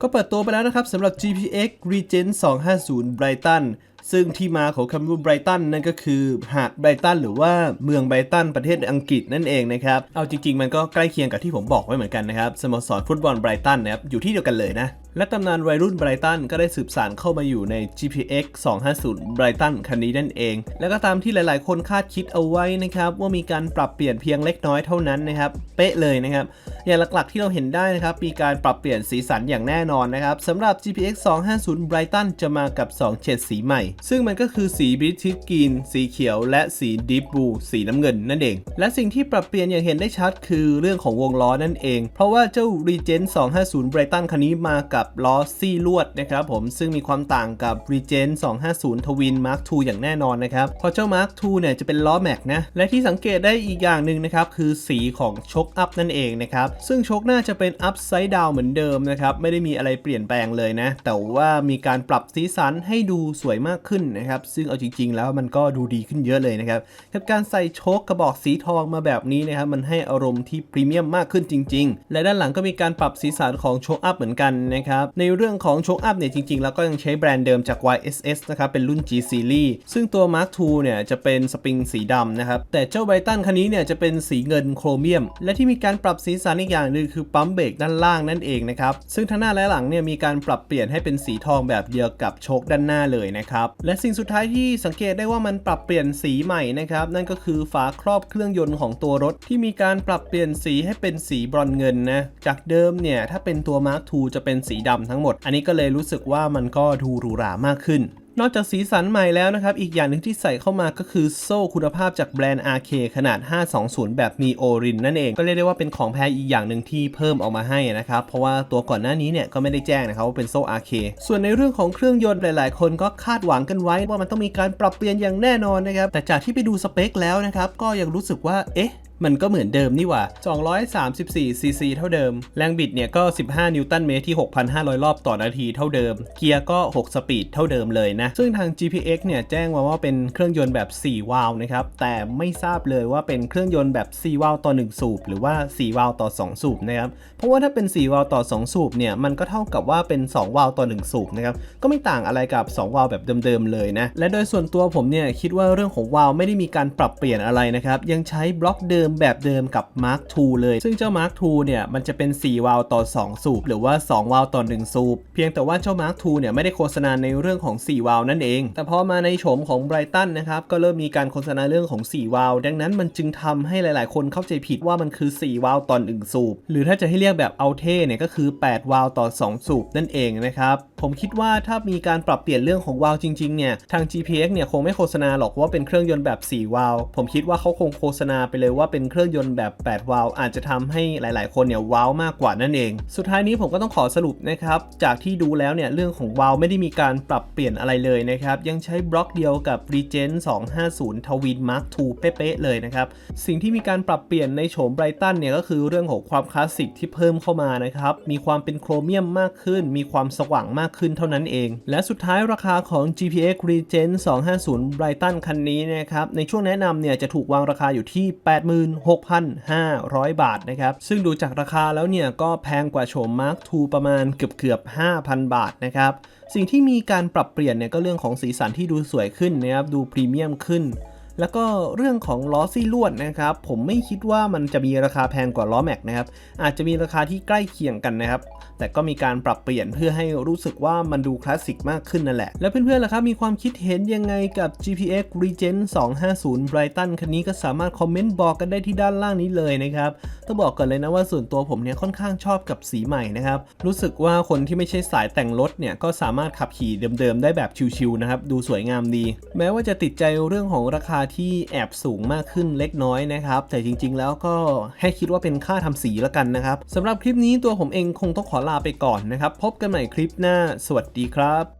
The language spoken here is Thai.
ก็เปิดตัวไปแล้วนะครับสำหรับ GPX Regent 250 Brighton ซึ่งที่มาของคำว่าไบรตันนั่นก็คือหาดไบรตันหรือว่าเมืองไบรตันประเทศอังกฤษนั่นเองนะครับ เอาจริง ๆ มันก็ใกล้เคียงกับที่ผมบอกไว้เหมือนกันนะครับสโมสรฟุตบอลไบรตันนะครับอยู่ที่เดียวกันเลยนะและตำนานวัยรุ่นไบรตันก็ได้สืบสานเข้ามาอยู่ใน GPX 250ไบรตันคันนี้นั่นเอง และก็ตามที่หลายๆ คนคาดคิดเอาไว้นะครับ ว่ามีการปรับเปลี่ยนเพียงเล็กน้อยเท่านั้นนะครับ เป๊ะเลยนะครับ อย่างหลักๆที่เราเห็นได้นะครับ มีการปรับเปลี่ยนสีสันอย่างแน่นอนนะครับสำหรับ GPX 250 Brighton จะมากับ 2 เฉดสีใหม่ซึ่งมันก็คือสีบริทิกรีนสีเขียว และสีดิฟบูสีน้ำเงินนั่นเอง และสิ่งที่ปรับเปลี่ยนอย่างเห็นได้ชัดคือเรื่องของวงล้อนั่นเอง เพราะว่าเจ้า Regent 250 Brighton คันนี้มากับล้อซี่ลวดนะครับผมซึ่งมีความต่างกับ Regent 250 Twin Mark II อย่างแน่นอนนะครับเพราะเจ้า Mark II เนี่ยจะเป็นล้อแม็กนะและที่สังเกตได้อีกอย่างหนึ่งนะครับคือสีของชกอัพนั่นเองนะครับซึ่งชกหน้าจะเป็นอัพไซด์ดาวเหมือนเดิมนะครับไม่ได้มีอะไรเปลี่ยนแปลงเลยนะแต่ว่ามีการปรับสีสันให้ดูสวยมากขึ้นนะครับ ซึ่งเอาจริง ๆ แล้วมันก็ดูดีขึ้นเยอะเลยนะครับกับการใส่โชคกระบอกสีทองมาแบบนี้นะครับมันให้อารมณ์ที่พรีเมียมมากขึ้นจริง ๆ และด้านหลังก็มีการปรับสีสันของโชคอัพเหมือนกันนะครับในเรื่องของโชคอัพเนี่ยจริง ๆ แล้วก็ยังใช้แบรนด์เดิมจาก YSS นะครับเป็นรุ่น G Series ซึ่งตัว Mark II เนี่ยจะเป็นสปริงสีดำนะครับแต่เจ้าไบตันคันนี้เนี่ยจะเป็นสีเงินโครเมียม และที่มีการปรับสีสันอีกอย่างหนึ่งคือปั๊มเบรกด้านล่างนั่นเองนะครับซึ่งทั้งหน้าและหลังเนี่ยมีการปรับเปลี่ยนให้เป็นสีทองแบบเดียวกับโชคด้านหน้าเลยนะครับและสิ่งสุดท้ายที่สังเกตได้ว่ามันปรับเปลี่ยนสีใหม่นะครับ นั่นก็คือฝาครอบเครื่องยนต์ของตัวรถ ที่มีการปรับเปลี่ยนสีให้เป็นสีบรอนเงินนะ จากเดิมเนี่ย ถ้าเป็นตัว Mark II จะเป็นสีดำทั้งหมด อันนี้ก็เลยรู้สึกว่ามันก็ดูหรูหรามากขึ้น นอกจากสีสันใหม่แล้วนะครับ อีกอย่างหนึ่งที่ใส่เข้ามาก็คือโซ่คุณภาพจากแบรนด์ RK ขนาด 520 แบบมีโอรินนั่นเอง ก็เรียกได้ว่าเป็นของแพงอีกอย่างหนึ่งที่เพิ่มออกมาให้นะครับ เพราะว่าตัวก่อนหน้านี้เนี่ยก็ไม่ได้แจ้งนะครับว่าเป็นโซ่ RK ส่วนในเรื่องของเครื่องยนต์หลาย ๆ คนก็คาดหวังกันไว้ว่ามันต้องมีการปรับเปลี่ยนอย่างแน่นอนนะครับแต่จากที่ไปดูสเปคแล้วนะครับก็ยังรู้สึกว่าเอ๊ะ มันก็เหมือนเดิมนี่หว่า 234 ซีซีเท่าเดิม แรงบิดเนี่ยก็ 15 นิวตันเมตรที่ 6,500 รอบต่อนาทีเท่าเดิม เกียร์ก็ 6 สปีดเท่าเดิมเลยนะ ซึ่งทาง GPX เนี่ยแจ้งมาว่าเป็นเครื่องยนต์แบบ 4 วาล์วนะครับ แต่ไม่ทราบเลยว่าเป็นเครื่องยนต์แบบ 4 วาล์วต่อ 1 สูบ หรือว่า 4 วาล์วต่อ 2 สูบนะครับ เพราะว่าถ้าเป็น 4 วาล์วต่อ 2 สูบเนี่ย มันก็เท่ากับว่าเป็น 2 วาล์วต่อ 1 สูบนะครับ ก็ไม่ต่างอะไรกับ 2 วาล์วแบบเดิมๆเลยนะ และโดยส่วนตัวผมเนี่ยคิดว่าเรื่องของวาล์วไม่ได้มีการปรับเปลี่ยนอะไรนะครับ ยังใช้บล็อกเดิมแบบเดิมกับ Mark II เลย ซึ่งเจ้า Mark II เนี่ยมันจะเป็น 4 วาล์วต่อ 2 สูบ หรือว่า 2 วาล์วต่อ 1 สูบ เพียงแต่ว่าเจ้า Mark II เนี่ยไม่ได้โฆษณาในเรื่องของ 4 วาล์วนั่นเอง แต่พอมาในโฉมของ Brighton นะครับก็เริ่มมีการโฆษณาเรื่องของ 4 วาล์วดังนั้นมันจึงทำให้หลายๆ คนเข้าใจผิดว่ามันคือ 4 วาล์วต่อ 1 สูบ หรือถ้าจะให้เรียกแบบเอาเท่เนี่ยก็คือ 8 วาล์วต่อ 2 สูบนั่นเองนะครับผมคิดว่าถ้ามีการปรับเปลี่ยนเรื่องของวาล์วจริงๆเนี่ยทาง GPX เนี่ยคงไม่โฆษณาหรอกว่าเป็นเครื่องยนต์แบบ 4 วาล์วผมคิดว่าเขาคงโฆษณาไปเลยว่าเป็นเครื่องยนต์แบบ 8 วาล์วอาจจะทำให้หลาย ๆ คนเนี่ยว้าวมากกว่านั่นเอง สุดท้ายนี้ผมก็ต้องขอสรุปนะครับ จากที่ดูแล้วเนี่ยเรื่องของวาล์วไม่ได้มีการปรับเปลี่ยนอะไรเลยนะครับ ยังใช้บล็อกเดียวกับ Regent 250 Twin Mark II เป๊ะ ๆ เลยนะครับ สิ่งที่มีการปรับเปลี่ยนในโฉมไบรตันเนี่ยก็คือเรื่องของความคลาสสิกที่เพิ่มเข้ามานะครับ มีความเป็นโครเมียมมากขึ้น มีความสว่างมากขึ้นเท่านั้นเอง และสุดท้ายราคาของ GPX Regent 250 Brighton คันนี้นะครับ ในช่วงแนะนำเนี่ยจะถูกวางราคาอยู่ที่16,500 บาทนะครับ ซึ่งดูจากราคาแล้วเนี่ย ก็แพงกว่าโฉม Mark II ประมาณเกือบเกือบ5,000 บาทนะครับ สิ่งที่มีการปรับเปลี่ยนเนี่ยก็เรื่องของสีสันที่ดูสวยขึ้นนะครับ ดูพรีเมียมขึ้น แล้วก็เรื่องของล้อซี่ลวดนะครับ ผมไม่คิดว่ามันจะมีราคาแพงกว่าล้อแม็กนะครับ อาจจะมีราคาที่ใกล้เคียงกันนะครับ แต่ก็มีการปรับเปลี่ยนเพื่อให้รู้สึกว่ามันดูคลาสสิกมากขึ้นนั่นแหละ แล้วเพื่อนๆล่ะครับ มีความคิดเห็นยังไงกับ GPX Regent 250 Brighton คันนี้ก็สามารถคอมเมนต์บอกกันได้ที่ด้านล่างนี้เลยนะครับ ต้องบอกก่อนเลยนะว่าส่วนตัวผมเนี่ยค่อนข้างชอบกับสีใหม่นะครับ รู้สึกว่าคนที่ไม่ใช่สายแต่งรถเนี่ยก็สามารถขับขี่เดิมๆได้แบบชิวๆนะครับ ดูสวยงามดี แม้ว่าจะติดใจเรื่องของราคาที่แอบสูงมากขึ้นเล็กน้อยนะครับ แต่จริงๆ แล้วก็ให้คิดว่าเป็นค่าทำสีแล้วกันนะครับสำหรับคลิปนี้ตัวผมเองคงต้องขอลาไปก่อนนะครับ พบกันใหม่คลิปหน้า สวัสดีครับ